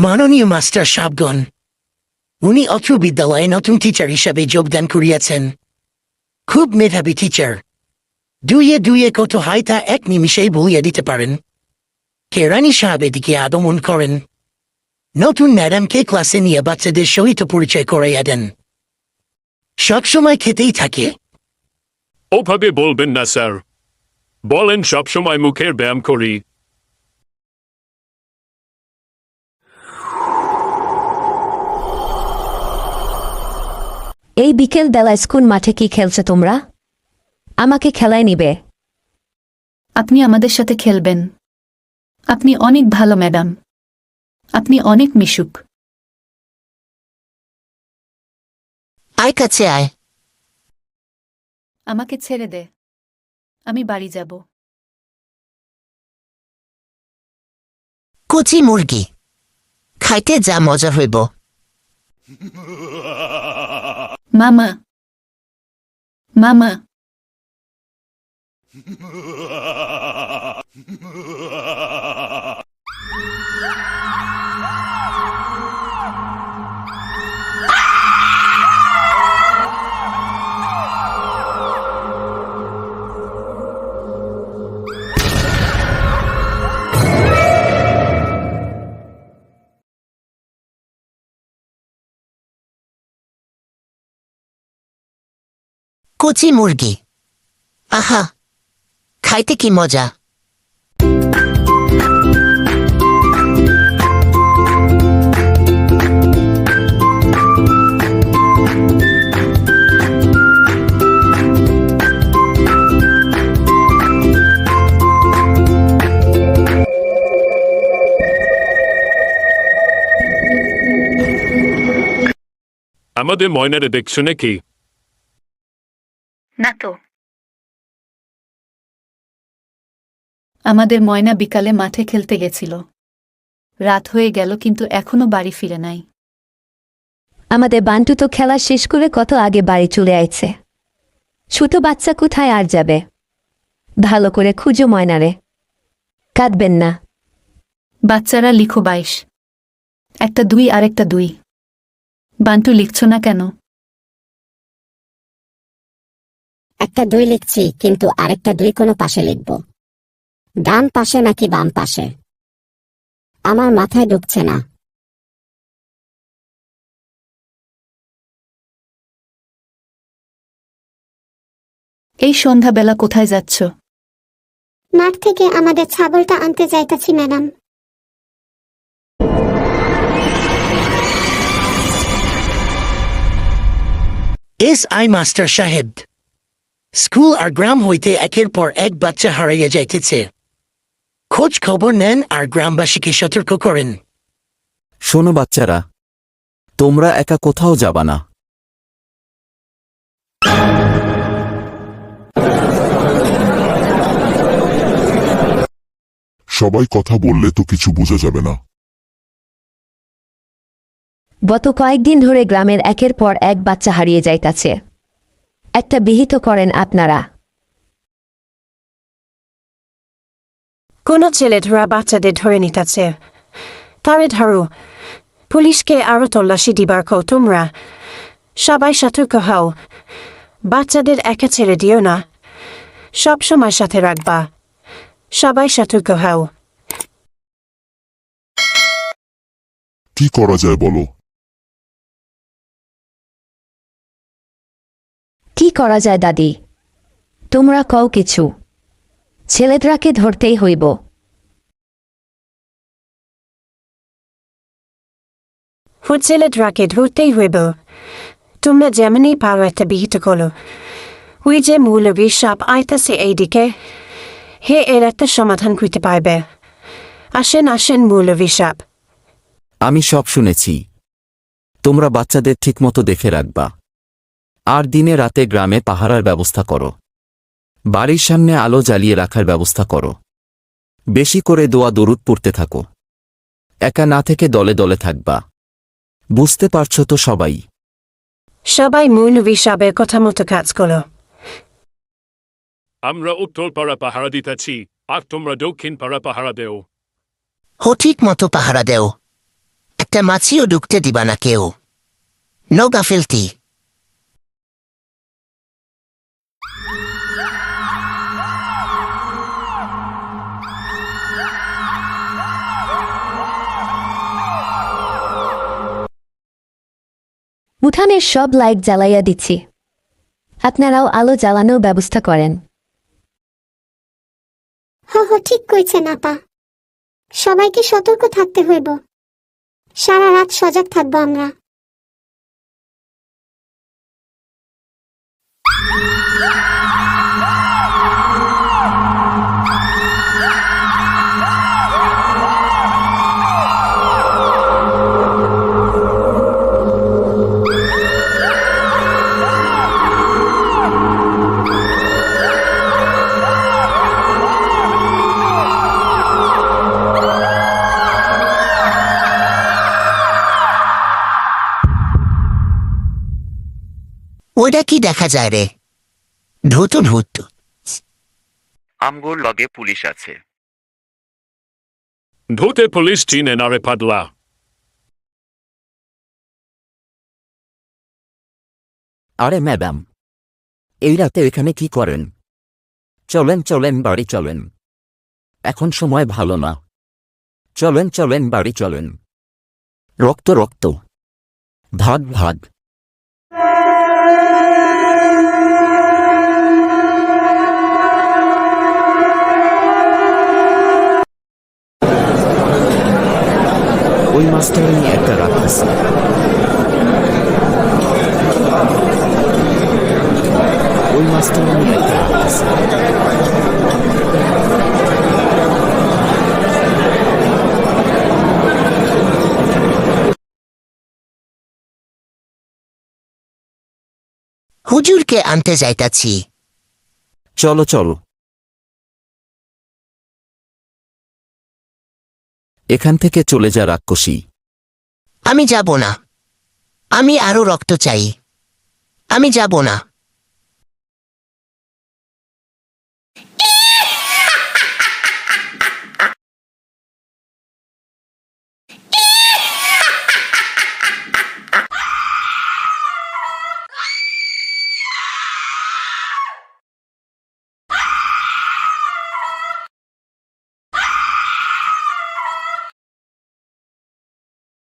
মাননীয় মাস্টার সাবগন উনি অত্র বিদ্যালয়ে নতুন টিচার হিসাবে যোগদান করিয়াছেন। খুব মেধাবী টিচার দুইয়ে দুইয়ে কত হয় তা এক নিমিষেই বলিয়া দিতে পারেন। কেরানি সাহেব এদিকে আগমন করেন। নতুন ম্যাডামকে ক্লাসে নিয়ে বাচ্চাদের সহিত পরিচয় করাইয়া দেন। সবসময় খেতেই থাকে। ওভাবে বলবেন না, স্যার। বলেন সবসময় মুখের ব্যায়াম করি। এই বিকেল বেলা স্কুল মাঠে কি খেলছে তোমরা? আমাকে খেলায় নিবে। আপনি আমাদের সাথে খেলবেন। আপনি অনেক ভালো ম্যাডাম। আপনি অনেক মিশুক। আয় কাছে আয়। আমাকে ছেড়ে দে। আমি বাড়ি যাব। কচি মুরগি। খাইতে যা মজা হইব। Mamã. Mamã. কচি মুরগি। আহা খাইতে কি মজা। আমাদের ময়নারে দেখছ নাকি? না তো আমাদের ময়না বিকালে মাঠে খেলতে গেছিল। রাত হয়ে গেল কিন্তু এখনও বাড়ি ফিরে নাই। আমাদের বান্টু তো খেলা শেষ করে কত আগে বাড়ি চলে আইছে। ছোট বাচ্চা কোথায় আর যাবে? ভালো করে খুঁজো ময়নারে। কাঁদবেন না। বাচ্চারা লিখো বাইশ। একটা দুই আর একটা দুই। বান্টু লিখছ না কেন? একটা দুই লিখছি কিন্তু আরেকটা দুই কোনো পাশে লিখব। ডান পাশে নাকি বাম পাশে? আমার মাথায় ঢুকছে না। এই সন্ধ্যাবেলা কোথায় যাচ্ছ? মাঠ থেকে আমাদের ছাগলটা আনতে যাইতাছি ম্যাডাম। এস আই মাস্টার সাহেব স্কুল আর গ্রাম হইতে একের পর এক বাচ্চা হারাইয়া যাইতেছে। খোঁজ খবর নেন আর গ্রামবাসীকে সতর্ক করেন। শোনো বাচ্চারা তোমরা একা কোথাও যাবা না। সবাই কথা বললে তো কিছু বোঝা যাবে না। গত কয়েকদিন ধরে গ্রামের একের পর এক বাচ্চা হারিয়ে যাইতাছে। একটা বিহিত করেন আপনারা। কোনো ছেলে ধরা বাচ্চাদের ধরে নিতেছে। তারে ধরো। পুলিশকে আরও তল্লাশি দিবার কও তোমরা। সবাই সতর্ক হও। বাচ্চাদের একা ছেড়ে দিও না। সব সময় সাথে রাখবা। সবাই সতর্ক হও। কি করা যায় বলো? কি করা যায় দাদি? তোমরা কও কিছু। ছেলেটাকে ধরতেই হইব। ধরতেই হইব। তোমরা যেমনই পারো একটা বিহিত করো। ওই যে মৌলবী সাপ আইতাছে এইদিকে হে এর একটা সমাধান করতে পারবে আসেন আসেন মৌলবী সাপ আমি সব শুনেছি। তোমরা বাচ্চাদের ঠিকমতো দেখে রাখবা। আর দিনে রাতে গ্রামে পাহারার ব্যবস্থা করো। বাড়ির সামনে আলো জ্বালিয়ে রাখার ব্যবস্থা করো। বেশি করে দোয়া দরুদ পড়তে থাকো। একা না থেকে দলে দলে থাকবা। বুঝতে পারছ তো সবাই? সবাই মৌলবী সাপের কথা মতো কাজ করো। আমরা উত্তর পাড়া পাহারা দিতেছি আর তোমরা দক্ষিণ পাড়া পাহারা দেও। সঠিক মতো পাহারা দেও। একটা মাছিও ঢুকতে দিবা না কেউ। নো গাফিলতি। উঠানের সব লাইট জ্বালাইয়া দিচ্ছি। আপনারাও আলো জ্বালানোর ব্যবস্থা করেন। হ হ ঠিক কইছেন আপা। সবাইকে সতর্ক থাকতে হইব। সারা রাত সজাগ থাকব আমরা। ওইটা কি দেখা যায় রে? ধুতু ধুত। আমগোর লগে পুলিশ আছে। ধুতে পুলিশ চিনে না রে পাদলা আরে ম্যাডাম এই রাতে এখানে কি করেন? চলেন চলেন বাড়ি চলেন। এখন সময় ভালো না। চলেন চলেন বাড়ি চলেন। রক্ত রক্ত। ভাগ ভাগ। ওই মাস্টার নিয়ে একটা রাখতেছে ওই মাস্টার নিয়ে একটা রাখতেছে হুজুরকে আনতে যাইতাছি। চলো চলো। এখান থেকে চলে যা রাক্ষসী। আমি যাব না। আমি আরও রক্ত চাই। আমি যাব না।